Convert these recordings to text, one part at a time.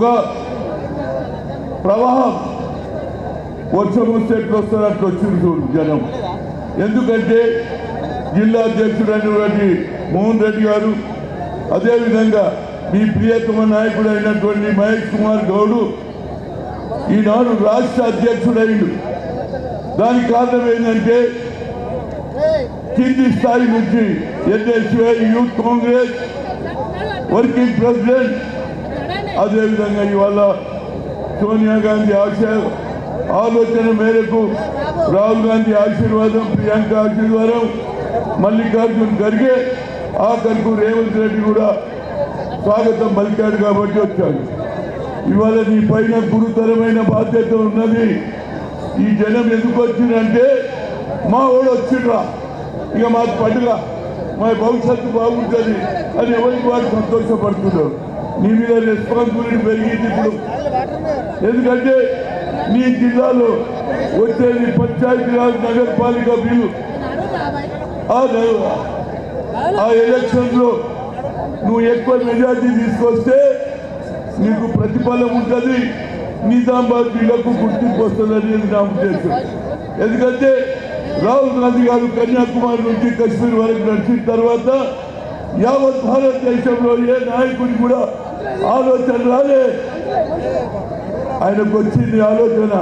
ఒక ప్రవాహం వర్షం వస్తే ఎట్లా వస్తారు వచ్చింది చూడు జనం. ఎందుకంటే జిల్లా అధ్యక్షుడు అయినటువంటి మోహన్ రెడ్డి గారు అదేవిధంగా మీ ప్రియతమ నాయకుడు అయినటువంటి మహేష్ కుమార్ గౌడు ఈనాడు రాష్ట్ర అధ్యక్షుడైండు. దానికి కారణం ఏంటంటే కింది స్థాయి నుంచి NSUI youth Congress working president అదేవిధంగా ఇవాళ సోనియా గాంధీ ఆశ ఆలోచన మేరకు రాహుల్ గాంధీ ఆశీర్వాదం ప్రియాంక ఆశీర్వాదం మల్లికార్జున్ ఖర్గే ఆఖరికు రేవంత్ రెడ్డి కూడా స్వాగతం పలికాడు కాబట్టి వచ్చాడు. ఇవాళ నీ పైన గురుతరమైన బాధ్యత ఉన్నది. ఈ జనం ఎందుకు వచ్చిందంటే మా వాడు వచ్చిండ్రా. ఇక మాకు పండుగ మా భవిష్యత్తు బాగుంటుంది అని ఎవరికి వారు సంతోషపడుతున్నారు నీ మీద రెస్పాన్సిబిలిటీ పెరిగింది ఇప్పుడు. ఎందుకంటే నీ జిల్లాలో వచ్చేది పంచాయతీరాజ్ నగరపాలిక బిల్లు. ఆ న- ఆ లో నువ్వు ఎక్కువ మెజార్టీ తీసుకొస్తే నీకు ప్రతిఫలం ఉంటుంది. నిజామాబాద్ జిల్లాకు గుర్తింపు వస్తుందని నా ఉద్దేశం ఎందుకంటే రాహుల్ గాంధీ గారు కన్యాకుమారి నుంచి కశ్మీర్ వరకు నడిచిన తర్వాత యావత్ భారతదేశంలో ఏ నాయకుడి కూడా ఆలోచన రాలే ఆయనకు వచ్చింది ఆలోచన.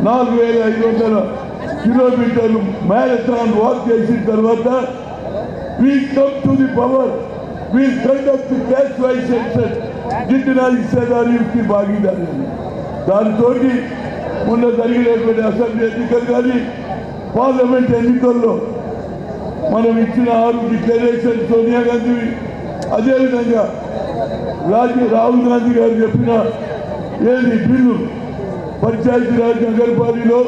నాలుగు వేల ఐదు వందల కిలోమీటర్లు మ్యారథాన్ వాక్ చేసిన తర్వాత we come to the power we conduct cash cash section గిట్టిన ఇచ్చేదానికి భాగీదారు దానితో మొన్న జరిగినటువంటి అసెంబ్లీ ఎన్నికలు కానీ పార్లమెంట్ ఎన్నికల్లో మనం ఇచ్చిన ఆరు డిక్లరేషన్ సోనియా గాంధీ అదేవిధంగా రాజీ రాహుల్ గాంధీ గారు చెప్పిన ఏది బిల్లు? పంచాయతీరాజ్ నగరపాలిలో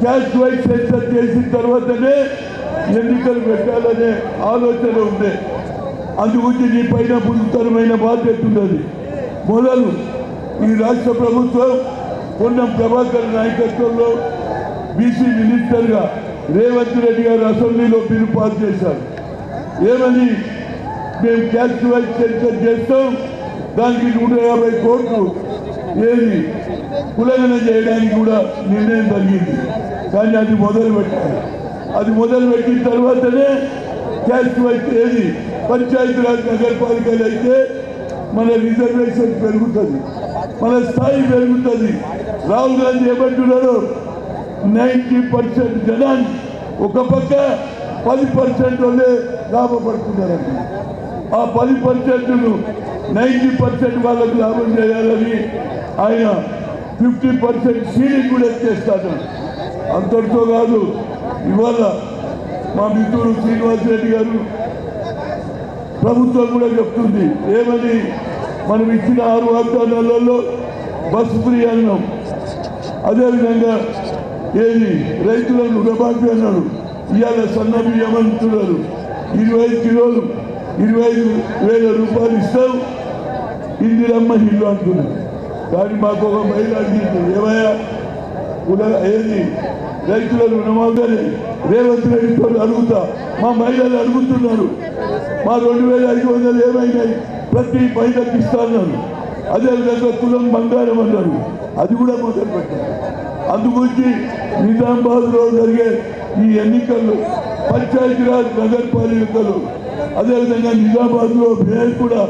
క్యాష్ వైజ్ సెన్సర్ చేసిన తర్వాతనే ఎన్నికలు పెట్టాలనే ఆలోచన ఉంది. అందుగురించి నీ పైన గురుతరమైన బాధ్యత ఉన్నది మొదలు ఈ రాష్ట్ర ప్రభుత్వం పొన్నం ప్రభాకర్ నాయకత్వంలో బీసీ మినిస్టర్గా రేవంత్ రెడ్డి గారు అసెంబ్లీలో బిల్లు పాస్ చేశారు. ఏమని మేము క్యాష్ వైజ్ సెన్సర్ చేస్తాం. దానికి నూట యాభై కోట్లు ఏది కులగన చేయడానికి కూడా నిర్ణయం జరిగింది. కానీ అది మొదలు పెట్టాలి అది మొదలు పెట్టిన తర్వాతనే క్యాష్ వైజ్ ఏది పంచాయతీరాజ్ నగరపాలికలు అయితే మన రిజర్వేషన్ పెరుగుతుంది. మన స్థాయి పెరుగుతుంది. రాహుల్ గాంధీ ఏమంటున్నారు నైంటీ పర్సెంట్ జనాన్ని ఒక పక్క పది పర్సెంట్ వాళ్ళే లాభపడుతున్నారండి ఆ పది పర్సెంట్ను నైంటీ పర్సెంట్ వాళ్ళకు లాభం చేయాలని ఆయన ఫిఫ్టీ పర్సెంట్ సీలింగ్ కూడా చేస్తాడు. అంతటితో కాదు ఇవాళ మా మిత్రుడు శ్రీనివాస్ రెడ్డి గారు ప్రభుత్వం కూడా చెప్తుంది ఏమని మనం ఇచ్చిన ఆరు వాగ్దానాలలో బస్సు ఫ్రీ అన్నాం. అదేవిధంగా ఏది? రైతులను రుణమాఫీ అన్నాడు ఇవాళ సన్న బియ్యం అంటున్నారు. ఇరవై ఐదు కిలోలు ఇరవై ఐదు వేల రూపాయలు ఇస్తాం ఇందిరమ్మ ఇల్లు అంటున్నారు కానీ మాకు ఒక మహిళ అడిగింది ఏమయ్యా కుల ఏది? రైతుల రుణమాఫీ రేవంత్ రెడ్డితో అడుగుతా. మా మహిళలు అడుగుతున్నారు మా రెండు వేల ఐదు వందలు ఏమైనాయి? ప్రతి మహిళకి ఇస్తాను అదేవిధంగా కులం బంగారం అన్నారు. అది కూడా మొదలు పెట్టారు. అందుగురించి నిజామాబాద్లో జరిగే ఈ ఎన్నికల్లో పంచాయతీరాజ్ నగరపాలికలు అదేవిధంగా నిజామాబాద్లో మేయర్ కూడా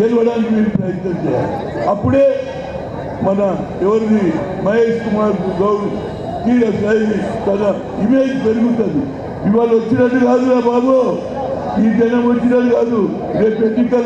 గెలవడానికి మీరు ప్రయత్నం చేయాలి. అప్పుడే మన ఎవరిది? మహేష్ కుమార్ గౌడ్ కీడ తన ఇమేజ్ పెరుగుతుంది. ఇవాళ వచ్చినట్టు కాదురా బాబు. ఈ జనం వచ్చినట్టు కాదు. రేపు ఎన్నికలు